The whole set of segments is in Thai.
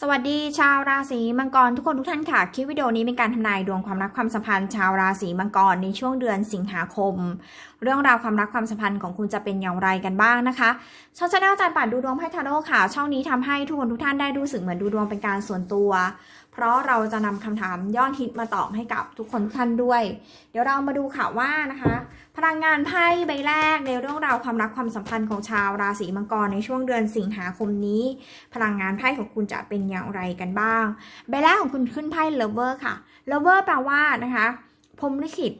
สวัสดีชาวราศีมังกรทุกคนทุกท่านค่ะ คลิปวิดีโอนี้เป็นการทำนายดวงความรักความสัมพันธ์ ชาวราศีมังกรในช่วงเดือนสิงหาคม เรื่องราวความรักความสัมพันธ์ของคุณจะเป็นอย่างไรกันบ้างนะคะช่องชาแนลอาจารย์ป่านดูดวงไพ่ทาโร่ค่ะ ช่องนี้ทำให้ทุกคนทุกท่านได้รู้สึกเหมือนดูดวงเป็นการส่วนตัว เพราะเราจะนำคำถามยอดฮิตมาตอบให้กับทุกคนท่านด้วย เดี๋ยวเรามาดูค่ะว่านะคะ พลังงานไพ่ใบแรกในเรื่องราวความรักความสัมพันธ์ของชาวราศีมังกรในช่วงเดือนสิงหาคมนี้ พลังงานไพ่ของคุณจะเป็นอย่างไรกันบ้าง ใบแรกของคุณขึ้นไพ่เลเวอร์ค่ะเลเวอร์แปลว่านะคะพรมลิขิต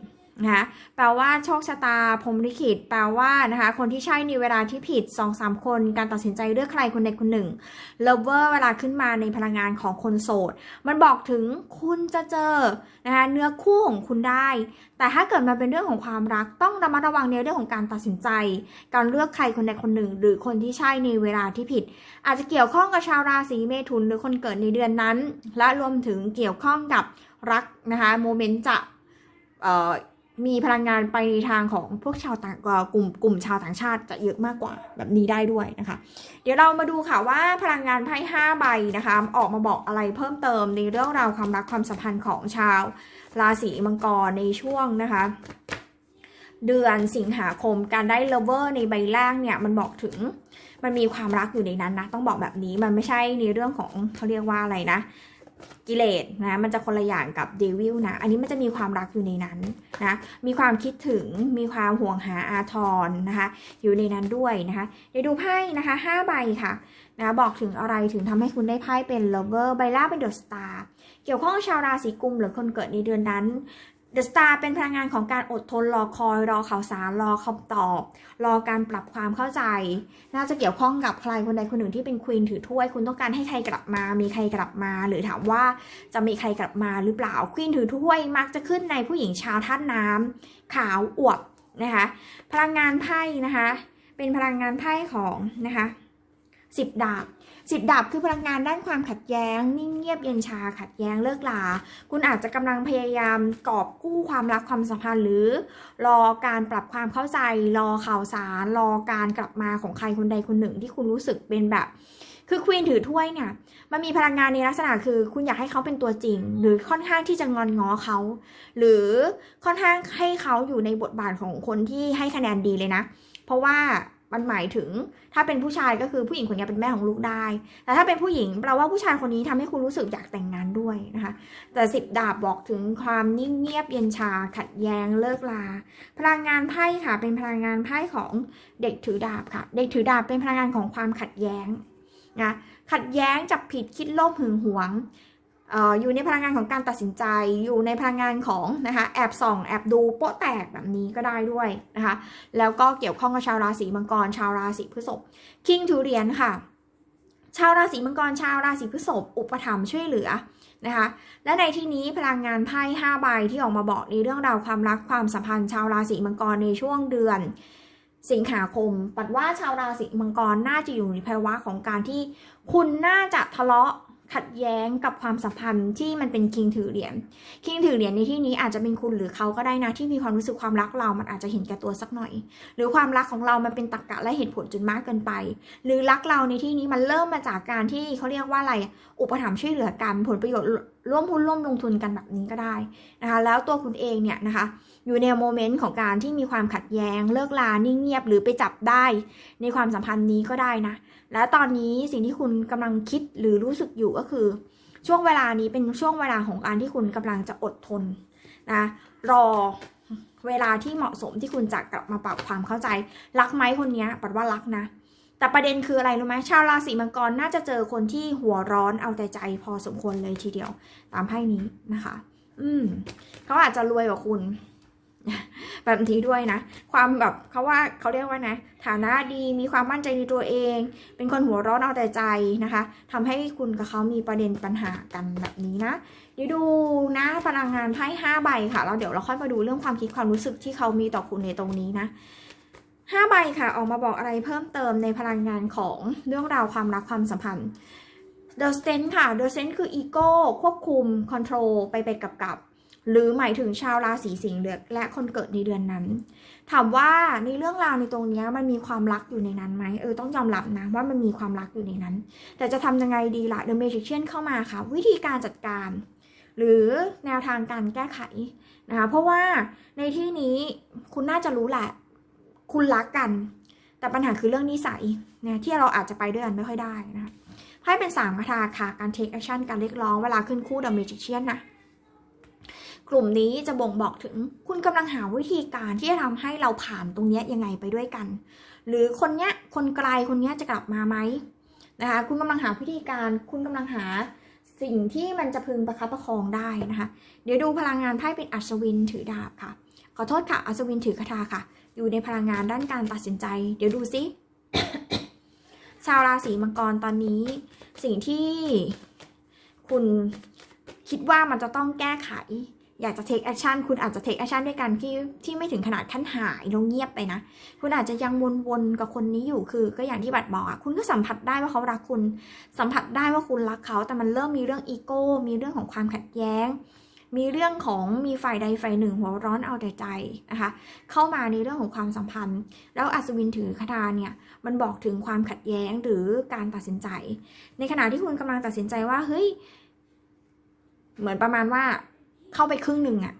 นะคะแปลว่าโชคชะตาพรมลิขิต แปลว่านะคะคนที่ใช่ในเวลาที่ผิด2อสามคนการตัดสินใจเลือกใครคนใดคนหนึ่ง lover เวลาขึ้นมาในพลังงานของคนโสด มันบอกถึงคุณจะเจอนะคะเนื้อคู่ของคุณได้ แต่ถ้าเกิดมาเป็นเรื่องของความรักต้องระมัดระวังในเรื่องของการตัดสินใจ การเลือกใครคนใดคนหนึ่ง หรือคนที่ใช่ในเวลาที่ผิด อาจจะเกี่ยวข้องกับชาวราศีเมถุนหรือคนเกิดในเดือนนั้น และรวมถึงเกี่ยวข้องกับรักนะคะโมเมนต์จะเอ่อ มีพลังงานไปในทางของพวกชาวต่างกลุ่มกลุ่มชาวต่างชาติจะเยอะมากกว่าแบบนี้ได้ด้วยนะคะ เดี๋ยวเรามาดูค่ะว่าพลังงานไพ่ห้าใบนะคะ ออกมาบอกอะไรเพิ่มเติมในเรื่องราวความรักความสัมพันธ์ของชาวราศีมังกรในช่วงนะคะ เดือนสิงหาคมการได้ lover ในใบแรกเนี่ยมันบอกถึงมันมีความรักอยู่ในนั้นนะต้องบอกแบบนี้มันไม่ใช่ในเรื่องของเขาเรียกว่าอะไรนะ กิเลสนะมันจะคนละอย่างกับเดวิลนะ อันนี้มันจะมีความรักอยู่ในนั้นนะ มีความคิดถึงมีความห่วงหาอาทรนะคะ อยู่ในนั้นด้วยนะคะเดี๋ยวดูไพ่นะคะห้าใบค่ะนะบอกถึงอะไรถึงทำให้คุณได้ไพ่เป็น lover ใบแรกเป็นเดอะสตาร์เกี่ยวข้องชาวราศีกุมหรือคนเกิดในเดือนนั้น เดอะสตาร์เป็นพลังงานของการอดทนรอคอย รอข่าวสาร รอคำตอบ รอการปรับความเข้าใจ น่าจะเกี่ยวข้องกับใครคนใดคนหนึ่งที่เป็นควีนถือถ้วย คุณต้องการให้ใครกลับมา มีใครกลับมา หรือถามว่าจะมีใครกลับมาหรือเปล่าควีนถือถ้วยมักจะขึ้นในผู้หญิงชาวท่าตุน้ำขาวอวบนะคะ พลังงานไพ่นะคะ เป็นพลังงานไพ่ของนะคะ สิบดาบสิบดาบคือพลังงานด้านความขัดแย้ง นิ่งเงียบเย็นชาขัดแย้งเลิกลา คุณอาจจะกำลังพยายามกอบกู้ความรักความสัมพันธ์หรือ รอการปรับความเข้าใจ รอข่าวสาร รอการกลับมาของใครคนใดคนหนึ่งที่คุณรู้สึกเป็นแบบคือควีนถือถ้วยเนี่ย มันมีพลังงานในลักษณะคือ คุณอยากให้เขาเป็นตัวจริง หรือค่อนข้างที่จะงอนง้อเขา หรือค่อนข้างให้เขาอยู่ในบทบาทของคนที่ให้คะแนนดีเลยนะ เพราะว่า มันหมายถึงถ้าเป็นผู้ชายก็คือผู้หญิงคนนี้เป็นแม่ของลูกได้ แต่ถ้าเป็นผู้หญิงแปลว่าผู้ชายคนนี้ทำให้คุณรู้สึกอยากแต่งงานด้วยนะคะ แต่สิบดาบบอกถึงความนิ่งเงียบเย็นชา ขัดแย้งเลิกลา พลังงานไพ่ค่ะ เป็นพลังงานไพ่ของเด็กถือดาบค่ะ เด็กถือดาบเป็นพลังงานของความขัดแย้งนะ ขัดแย้งจับผิดคิดโลภหึงหวง อยู่ในพลังงานของการตัดสินใจ อยู่ในพลังงานของนะคะแอบส่องแอบดูโป๊ะแตกแบบนี้ก็ได้ด้วยนะคะ แล้วก็เกี่ยวข้องกับชาวราศีมังกร ชาวราศีพฤษภคิงถือเหรียญค่ะ ชาวราศีมังกร ชาวราศีพฤษภอุปถัมภ์ช่วยเหลือนะคะ และในที่นี้พลังงานไพ่ห้าใบที่ออกมาบอกในเรื่องราวความรักความสัมพันธ์ ชาวราศีมังกรในช่วงเดือนสิงหาคม ปัดว่าชาวราศีมังกรน่าจะอยู่ในภาวะของการที่ คุณน่าจะทะเลาะ ขัดแย้งกับความสัมพันธ์ที่มันเป็นคิงถือเหรียญคิงถือเหรียญในที่นี้อาจจะเป็นคุณหรือเขาก็ได้นะที่มีความรู้สึกความรักเรา มันอาจจะเห็นแก่ตัวสักหน่อย หรือความรักของเรามันเป็นตรรกกะและเหตุผลจนมากเกินไป หรือรักเราในที่นี้มันเริ่มมาจากการที่เขาเรียกว่าอะไรอุปถัมภ์ช่วยเหลือกันผลประโยชน์ ร่วมหุ้นร่วมลงทุนกันแบบนี้ก็ได้นะคะแล้วตัวคุณเองเนี่ยนะคะอยู่ในโมเมนต์ของการที่มีความขัดแย้งเลิกลานิ่งเงียบหรือไปจับได้ ในความสัมพันธ์นี้ก็ได้นะและตอนนี้สิ่งที่คุณกำลังคิดหรือรู้สึกอยู่ก็คือ ช่วงเวลานี้เป็นช่วงเวลาของการที่คุณกำลังจะอดทนนะรอเวลาที่เหมาะสมที่คุณจะกลับมาปรับความเข้าใจ รักไหมคนนี้ปัดว่ารักนะ แต่ประเด็นคืออะไรรู้ไหมชาวราศีมังกรน่าจะเจอคนที่หัวร้อนเอาแต่ใจพอสมควรเลยทีเดียว ตามไพ่นี้นะคะ อืมเขาอาจจะรวยกว่าคุณ แบบนี้ด้วยนะ ความแบบเขาว่าเขาเรียกว่านะ ฐานะดีมีความมั่นใจในตัวเอง เป็นคนหัวร้อนเอาแต่ใจนะคะทำให้คุณกับเขามีประเด็นปัญหากันแบบนี้นะเดี๋ยวดูนะพลังงานไพ่ห้าใบค่ะแล้วเดี๋ยวเราค่อยมาดูเรื่องความคิดความรู้สึกที่เขามีต่อคุณในตรงนี้นะ ห้าใบค่ะ ออกมาบอกอะไรเพิ่มเติมในพลังงานของเรื่องราวความรักความสัมพันธ์ The Sense ค่ะ The Sense คือ Ego ควบคุม Control ไปไปกับกับ หรือหมายถึงชาวราศีสิงห์และคนเกิดในเดือนนั้น ถามว่าในเรื่องราวในตรงนี้มันมีความรักอยู่ในนั้นไหมเออต้องยอมรับนะว่ามันมีความรักอยู่ในนั้น แต่จะทำยังไงดีล่ะ The Magician เข้ามาค่ะ วิธีการจัดการ หรือแนวทางการแก้ไขนะคะเพราะว่าในที่นี้คุณน่าจะรู้แหละ คุณรักกัน แต่ปัญหาคือเรื่องนิสัยเนี่ยที่เราอาจจะไปด้วยกันไม่ค่อยได้นะคะไพ่เป็นสามคาถาค่ะ การ take action การเรียกร้องเวลาขึ้นคู่ The Magician นะ กลุ่มนี้จะบ่งบอกถึงคุณกำลังหาวิธีการที่จะทำให้เราผ่านตรงนี้ยยังไงไปด้วยกัน หรือคนเนี้ยคนไกลคนเนี้ยจะกลับมาไหมนะคะคุณกำลังหาวิธีการ คุณกำลังหาสิ่งที่มันจะพึงประคับประคองได้นะคะ เดี๋ยวดูพลังงานไพ่เป็นอัศวินถือดาบค่ะ ขอโทษค่ะ อัศวินถือคาถาค่ะ อยู่ในพลังงานด้านการตัดสินใจ เดี๋ยวดูซิ ชาวราศีมังกรตอนนี้ สิ่งที่คุณคิดว่ามันจะต้องแก้ไข อยากจะ take action คุณอาจจะ take action ด้วยกันที่ที่ไม่ถึงขนาดขั้นหายล้วเงียบไปนะ คุณอาจจะยังวนๆกับคนนี้อยู่คือ ก็อย่างที่บัตรบอกอะคุณก็สัมผัสได้ว่าเขารักคุณ สัมผัสได้ว่าคุณรักเขา แต่มันเริ่มมีเรื่องอีโก้ มีเรื่องของความขัดแย้ง มีเรื่องของมีฝ่ายใดฝ่ายหนึ่งหัวร้อนเอาแต่ใจนะคะเข้ามาในเรื่องของความสัมพันธ์ แล้วอัศวินถือคาถาเนี่ยมันบอกถึงความขัดแย้งหรือการตัดสินใจ ในขณะที่คุณกำลังตัดสินใจว่าเฮ้ยเหมือนประมาณว่าเข้าไปครึ่งหนึ่งอะ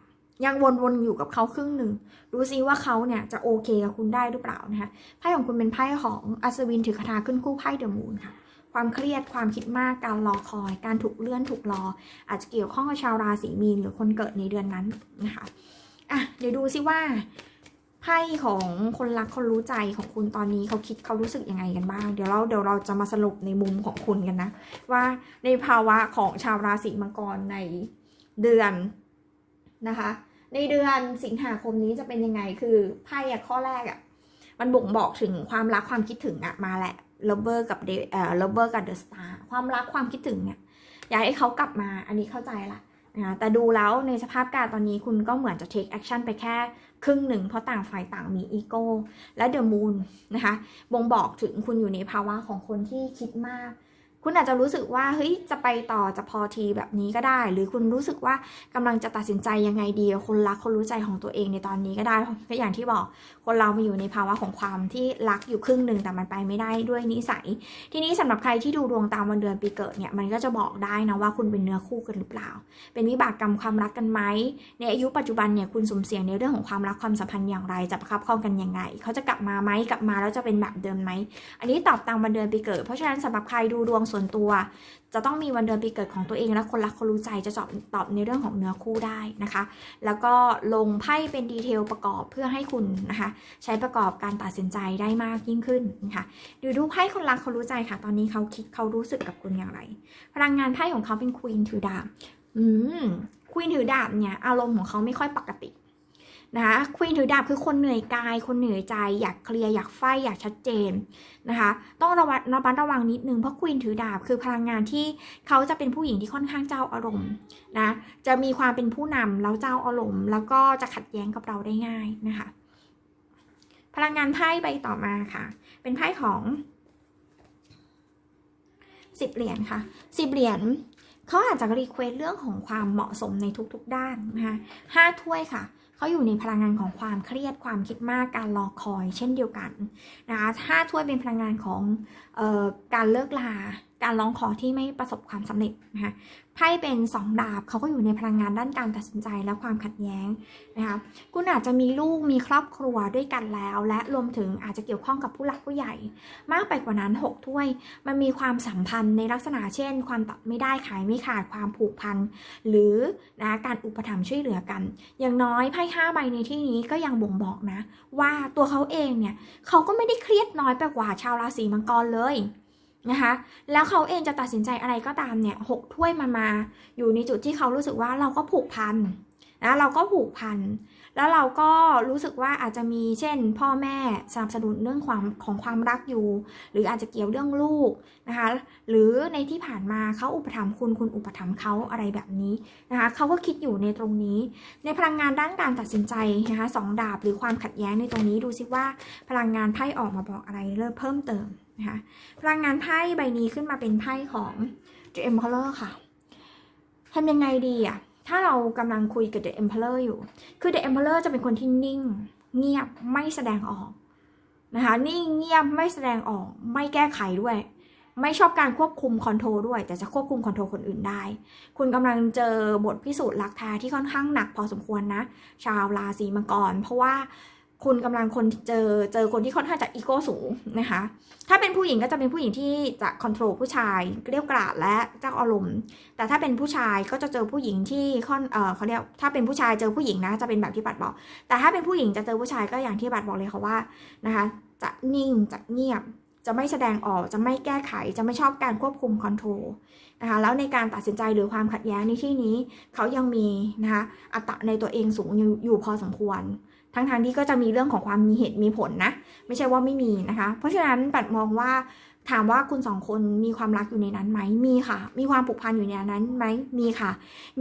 ยังวนๆอยู่กับเขาครึ่งหนึ่งดูซิว่าเขาเนี่ยจะโอเคกับคุณได้หรือเปล่านะคะไพ่ของคุณเป็นไพ่ของอัศวินถือคาถาขึ้นคู่ไพ่เดอะมูนค่ะ ความเครียดความคิดมากการรอคอย การถูกเลื่อนถูกรอ อาจจะเกี่ยวข้องกับชาวราศีมีนหรือคนเกิดในเดือนนั้นนะคะอะเดี๋ยวดูซิว่าไพ่ของคนรักคนรู้ใจของคุณตอนนี้เขาคิดเขารู้สึกยังไงกันบ้าง เดี๋ยวเราเดี๋ยวเราจะมาสรุปในมุมของคุณกันนะ ว่าในภาวะของชาวราศีมังกรในเดือนนะคะ ในเดือนสิงหาคมนี้จะเป็นยังไงคือไพ่อะข้อแรกอะมันบ่งบอกถึงความรักความคิดถึงอะมาแหละ ลเบอร์กับเดเอ่อลเบอร์กับเดอะสตาร์ความรักความคิดถึงเนี่ยอยากให้เขากลับมาอันนี้เข้าใจละนะคะแต่ดูแล้วในสภาพการตอนนี้คุณก็เหมือนจะ take action ไปแค่ครึ่งหนึ่ง เพราะต่างฝ่ายต่างมีอีโก้และเดอะมูนนะคะบ่งบอกถึงคุณอยู่ในภาวะของคนที่คิดมาก คุณอาจจะรู้สึกว่าเฮ้ยจะไปต่อจะพอทีแบบนี้ก็ได้ หรือคุณรู้สึกว่ากำลังจะตัดสินใจยังไงดีกับคนรักคนรู้ใจของตัวเองในตอนนี้ก็ได้ก็อย่างที่บอกคนเรามาอยู่ในภาวะของความที่รักอยู่ครึ่งหนึ่งแต่มันไปไม่ได้ด้วยนิสัย ทีนี้สำหรับใครที่ดูดวงตามวันเดือนปีเกิดเนี่ยมันก็จะบอกได้นะว่าคุณเป็นเนื้อคู่กันหรือเปล่า เป็นวิบากกรรมความรักกันไหมในอายุปัจจุบันเนี่ยคุณสมเสียงในเรื่องของความรักความสัมพันธ์อย่างไรจะประคับข้องกันยังไงเขาจะกลับมาไหมกลับมาแล้วจะเป็นแบบเดิมไหมอันนี้ตอบตามวันเดือนปีเกิด เพราะฉะนั้นสำหรับใครดูดวงส่วนตัว จะต้องมีวันเดือนปีเกิดของตัวเองและคนรักคนรู้ใจจะตอบตอบในเรื่องของเนื้อคู่ได้นะคะ แล้วก็ลงไพ่เป็นดีเทลประกอบเพื่อให้คุณนะคะ ใช้ประกอบการตัดสินใจได้มากยิ่งขึ้นนะคะดูดูไพ่คนรักคนรู้ใจค่ะ ตอนนี้เขาคิดเขารู้สึกกับคุณอย่างไร พลังงานไพ่ของเขาเป็นควีนถือดาบอืมควีนถือดาบเนี่ยอารมณ์ของเขาไม่ค่อยปกติ นะคะควีนถือดาบคือคนเหนื่อยกาย คนเหนื่อยใจ อยากเคลียร์อยากไฟอยากชัดเจนนะคะต้องระวังระมัดระวังนิดนึงเพราะควีนถือดาบคือพลังงานที่เขาจะเป็นผู้หญิงที่ค่อนข้างเจ้าอารมณ์นะจะมีความเป็นผู้นำแล้วเจ้าอารมณ์ แล้วก็จะขัดแย้งกับเราได้ง่ายนะคะ พลังงานไพ่ใบต่อมาค่ะ เป็นไพ่ของสิบเหรียญค่ะสิบเหรียญเขาอาจจะรีเควสเรื่องของความเหมาะสมในทุกๆด้านนะคะห้าถ้วยค่ะ เขาอยู่ในพลังงานของความเครียดความคิดมากการรอคอย เช่นเดียวกันนะคะถ้าถ้วยเป็นพลังงานของออการเลิกลาการร้องขอที่ไม่ประสบความสำเร็จนะคะไพ่เป็นสองดาบเขาก็อยู่ในพลังงานด้านการตัดสินใจและความขัดแย้งนะคะคุณอาจจะมีลูกมีครอบครัวด้วยกันแล้ว และรวมถึงอาจจะเกี่ยวข้องกับผู้หลักผู้ใหญ่ มากไปกว่านั้น 6 ถ้วย มันมีความสัมพันธ์ในลักษณะเช่น ความตัดไม่ได้ขายไม่ขาดความผูกพันหรือนะการอุปถัมภ์ช่วยเหลือกัน อย่างน้อยไพ่ห้าใบในที่นี้ก็ยังบ่งบอกนะ ว่าตัวเขาเองเนี่ยเขาก็ไม่ได้เครียดน้อยไปกว่าชาวราศีมังกรเลย นะคะ แล้วเขาเองจะตัดสินใจอะไรก็ตามเนี่ยหกถ้วยมามา อยู่ในจุดที่เขารู้สึกว่าเราก็ผูกพันนะเราก็ผูกพัน แล้วเราก็รู้สึกว่าอาจจะมีเช่น พ่อแม่สนับสนุนเรื่องความของความรักอยู่ หรืออาจจะเกี่ยวเรื่องลูกนะคะ หรือในที่ผ่านมาเขาอุปถัมภ์คุณคุณอุปถัมภ์เขาอะไรแบบนี้นะคะเขาก็คิดอยู่ในตรงนี้ ในพลังงานด้านการตัดสินใจนะคะสองดาบหรือความขัดแย้งในตรงนี้ดูซิว่าพลังงานไพ่ออกมาบอกอะไรเริ่มเพิ่มเติมนะคะพลังงานไพ่ใบนี้ขึ้นมาเป็นไพ่ของ The Emperor ค่ะทำยังไงดีอะ ถ้าเรากำลังคุยกับ The Emperor อยู่ คือ The Emperor จะเป็นคนที่นิ่ง เงียบไม่แสดงออกนะคะนิ่งเงียบไม่แสดงออก ไม่แก้ไขด้วย ไม่ชอบการควบคุมคอนโทรด้วย แต่จะควบคุมคอนโทรคนอื่นได้ คุณกำลังเจอบทพิสูจน์ลักแท้ที่ค่อนข้างหนักพอสมควรนะ ชาวราศีมังกร เพราะว่า คุณกำลังคนเจอเจอคนที่ค่อนข้างจะอีโก้สูงนะคะ ถ้าเป็นผู้หญิงก็จะเป็นผู้หญิงที่จะคอนโทรลผู้ชายเกลี้ยกกราดและเจ้าอารมณ์ แต่ถ้าเป็นผู้ชายก็จะเจอผู้หญิงที่ค่อนเออเขาเรียกถ้าเป็นผู้ชายเจอผู้หญิงนะจะเป็นแบบที่บัตรบอก แต่ถ้าเป็นผู้หญิงจะเจอผู้ชายก็อย่างที่บัตรบอกเลยค่ะว่านะคะ จะนิ่งจะเงียบ จะไม่แสดงออกจะไม่แก้ไขจะไม่ชอบการควบคุมคอนโทรลนะคะแล้วในการตัดสินใจหรือความขัดแย้งในที่นี้ เขายังมีนะคะอัตราในตัวเองสูงอยู่ยพอสมควร ทั้งทางๆที่ก็จะมีเรื่องของความมีเหตุมีผลนะ ไม่ใช่ว่าไม่มีนะคะ เพราะฉะนั้นปัดมองว่าถามว่าคุณสองคนมีความรักอยู่ในนั้นไหม มีค่ะ มีความผูกพันอยู่ในนั้นไหม มีค่ะ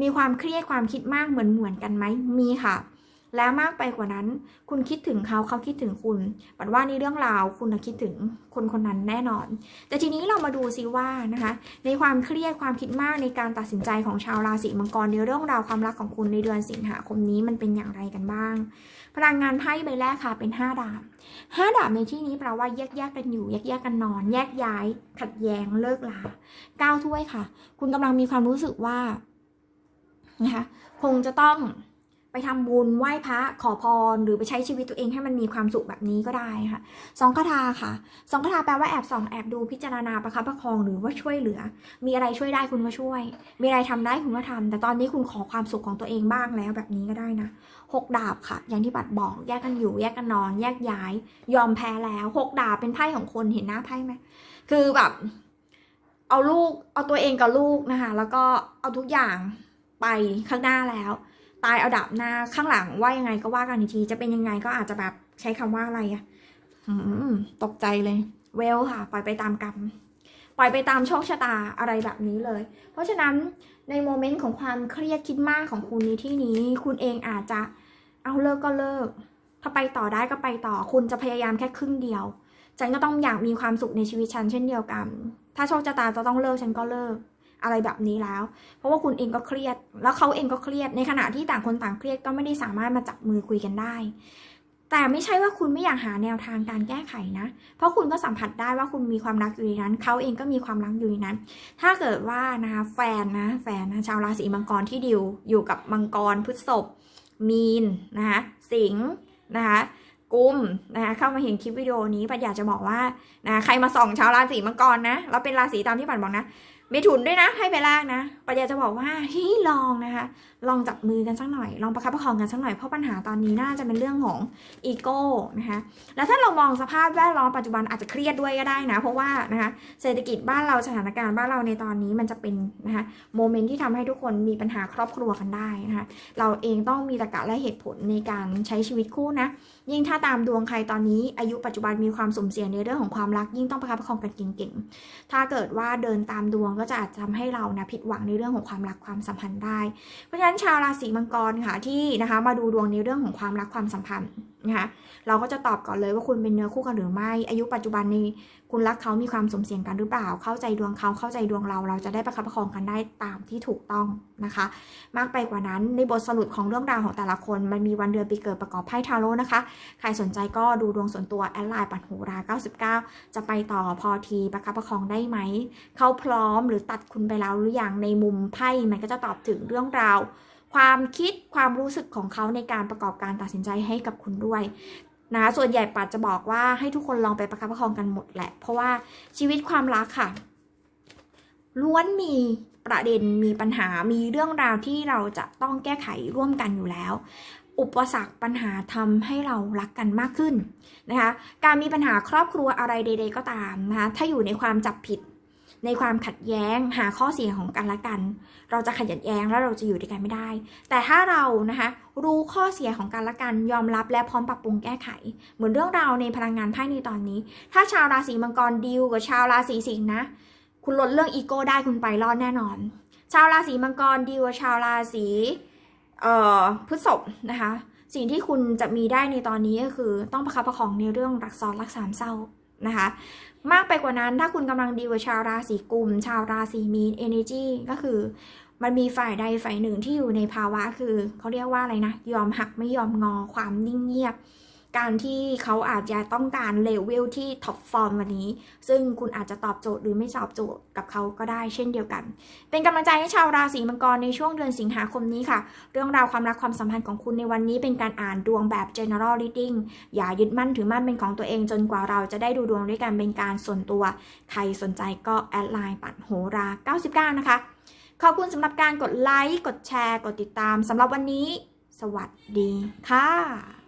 มีความเครียดความคิดมากเหมือนเหมือนกันไหม มีค่ะ และมากไปกว่านั้น คุณคิดถึงเขาเขาคิดถึงคุณปัดว่าในเรื่องราวคุณน่ะคิดถึงคนคนนั้นแน่นอน แต่ทีนี้เรามาดูซิว่านะคะ ในความเครียดความคิดมากในการตัดสินใจของชาวราศีมังกรในเรื่องราวความรักของคุณในเดือนสิงหาคมนี้มันเป็นอย่างไรกันบ้าง พลังงานไพ่ใบแรกค่ะเป็นห้าดาบห้าดาบในที่นี้แปลว่าแยกแยกๆกันอยู่แยกแยกๆกันนอน แยกย้าย ขัดแย้งเลิกลาก้าถ้วยค่ะ คุณกำลังมีความรู้สึกว่านะคะคงจะต้อง ไปทำบุญไหว้พระขอพร หรือไปใช้ชีวิตตัวเองให้มันมีความสุขแบบนี้ก็ได้ค่ะสองคาถาค่ะสองคาถาแปลว่าแอบส่องแอบดูพิจารณาประคับประคองหรือว่าช่วยเหลือ มีอะไรช่วยได้คุณก็ช่วย มีอะไรทำได้คุณก็ทำแต่ตอนนี้คุณขอความสุขของตัวเองบ้างแล้วแบบนี้ก็ได้นะหกดาบค่ะ อย่างที่บัตรบอกแยกกันอยู่แยกกันนอน แยกย้าย ยอมแพ้แล้วหกดาบเป็นไพ่ของคนเห็นหน้าไพ่ไหมคือแบบ เอาลูกเอาตัวเองกับลูกนะคะแล้วก็เอาทุกอย่างไปข้างหน้าแล้ว ตายเอาดาบหน้าข้างหลังว่ายังไงก็ว่ากันอีกที จะเป็นยังไงก็อาจจะแบบใช้คำว่าอะไรอะอืมตกใจเลย เวลค่ะ ปล่อยไปตามกรรม ปล่อยไปตามโชคชะตาอะไรแบบนี้เลย เพราะฉะนั้นในโมเมนต์ของความเครียดคิดมากของคุณในที่นี้ คุณเองอาจจะเอาเลิกก็เลิก ถ้าไปต่อได้ก็ไปต่อ คุณจะพยายามแค่ครึ่งเดียว ฉันก็ต้องอยากมีความสุขในชีวิตฉันเช่นเดียวกัน ถ้าโชคชะตาจะต้องเลิกฉันก็เลิก อะไรแบบนี้แล้ว เพราะว่าคุณเองก็เครียด แล้วเขาเองก็เครียด ในขณะที่ต่างคนต่างเครียดก็ไม่ได้สามารถมาจับมือคุยกันได้ แต่ไม่ใช่ว่าคุณไม่อยากหาแนวทางการแก้ไขนะ เพราะคุณก็สัมผัสได้ว่าคุณมีความรักอยู่ในนั้น เขาเองก็มีความรักอยู่ในนั้น ถ้าเกิดว่านะคะแฟนนะ แฟนนะชาวราศีมังกรที่ดิวอยู่กับมังกรพฤษภมีนนะคะสิงห์นะคะกุมนะคะเข้ามาเห็นคลิปวิดีโอนี้ปัดอยากจะบอกว่านะใครมาส่องชาวราศีมังกรนะแล้วเป็นราศีตามที่ปัดบอกนะ มถุนด้วยนะให้ไปแรกนะปัดอยาจะบอกว่าเฮ้ยลองนะคะ ลองจับมือกันสักหน่อย ลองประคับประคองกันสักหน่อยเพราะปัญหาตอนนี้น่าจะเป็นเรื่องของอีโก้นะคะแล้วถ้าเรามองสภาพแวดล้อมปัจจุบันอาจจะเครียดด้วยก็ได้นะ เพราะว่านะคะเศรษฐกิจบ้านเราสถานการณ์บ้านเราในตอนนี้มันจะเป็นนะคะโมเมนต์ที่ทำให้ทุกคนมีปัญหาครอบครัวกันได้นะคะเราเองต้องมีตรรกะและเหตุผลในการใช้ชีวิตคู่นะยิ่งถ้าตามดวงใครตอนนี้ อายุปัจจุบันมีความสุ่มเสี่ยงในเรื่องของความรักยิ่งต้องประคับประคองกันเก่งๆถ้าเกิดว่าเดินตามดวงก็ก็จะอาจจะทำให้เรานะผิดหวังในเรื่องของความรักความสัมพันธ์ได้ เพราะฉะนั้นชาวราศีมังกรค่ะที่นะคะมาดูดวงในเรื่องของความรักความสัมพันธ์ นะคะเราก็จะตอบก่อนเลยว่าคุณเป็นเนื้อคู่กันหรือไม่ อายุปัจจุบันในคุณรักเขามีความสมเสียงกันหรือเปล่า เข้าใจดวงเขาเข้าใจดวงเรา เราจะได้ประคับประคองกันได้ตามที่ถูกต้องนะคะ มากไปกว่านั้นในบทสรุปของเรื่องราวของแต่ละคน มันมีวันเดือนปีเกิดประกอบไพ่ทาโร่นะคะ ใครสนใจก็ดูดวงส่วนตัวแอดไลน์ปัดหูรา 99 จะไปต่อพอทีประคับประคองได้ไหมเขาพร้อมหรือตัดคุณไปแล้วหรือยังในมุมไพ่มันก็จะตอบถึงเรื่องราว ความคิดความรู้สึกของเขาในการประกอบการตัดสินใจให้กับคุณด้วยนะส่วนใหญ่ปัดจะบอกว่าให้ทุกคนลองไปประคับประคองกันหมดแหละ เพราะว่าชีวิตความรักค่ะ ล้วนมีประเด็นมีปัญหามีเรื่องราวที่เราจะต้องแก้ไขร่วมกันอยู่แล้ว อุปสรรคปัญหาทำให้เรารักกันมากขึ้นนะคะ การมีปัญหาครอบครัวอะไรใด ๆ ก็ตามนะคะถ้าอยู่ในความจับผิด ในความขัดแย้งหาข้อเสียของกันและกัน เราจะขัดแย้งแล้วเราจะอยู่ด้วยกันไม่ได้ แต่ถ้าเรานะคะรู้ข้อเสียของกันและกันยอมรับและพร้อมปรับปรุงแก้ไข เหมือนเรื่องราวในพลังงานไพ่ในตอนนี้ ถ้าชาวราศีมังกรดีลกับชาวราศีสิงห์นะ คุณลดเรื่องอีโก้ได้คุณไปรอดแน่นอน ชาวราศีมังกรดีลกับชาวราศีเอ่อพฤษภนะคะ สิ่งที่คุณจะมีได้ในตอนนี้ก็คือต้องประคับประคองในเรื่องรักซ้อนรักสามเศร้านะคะ มากไปกว่านั้นถ้าคุณกำลังดีลกับชาวราศีกุม ชาวราศีมีนเอเนจีก็คือ มันมีฝ่ายใดฝ่ายหนึ่งที่อยู่ในภาวะคือเขาเรียกว่าอะไรนะ ยอมหักไม่ยอมงอความนิ่งเงียบ การที่เขาอาจจะต้องการเลเวลที่ท็อปฟอร์มวันนี้ ซึ่งคุณอาจจะตอบโจทย์หรือไม่ตอบโจทย์กับเขาก็ได้เช่นเดียวกัน เป็นกำลังใจให้ชาวราศีมังกรในช่วงเดือนสิงหาคมนี้ค่ะ เรื่องราวความรักความสัมพันธ์ของคุณในวันนี้เป็นการอ่านดวงแบบ general reading อย่ายึดมั่นถือมั่นเป็นของตัวเองจนกว่าเราจะได้ดูดวงด้วยกันเป็นการส่วนตัว ใครสนใจก็แอดไลน์ปัดโหรา99 นะคะ ขอบคุณสำหรับการกดไลค์ กดแชร์ กดติดตามสำหรับวันนี้ สวัสดีค่ะ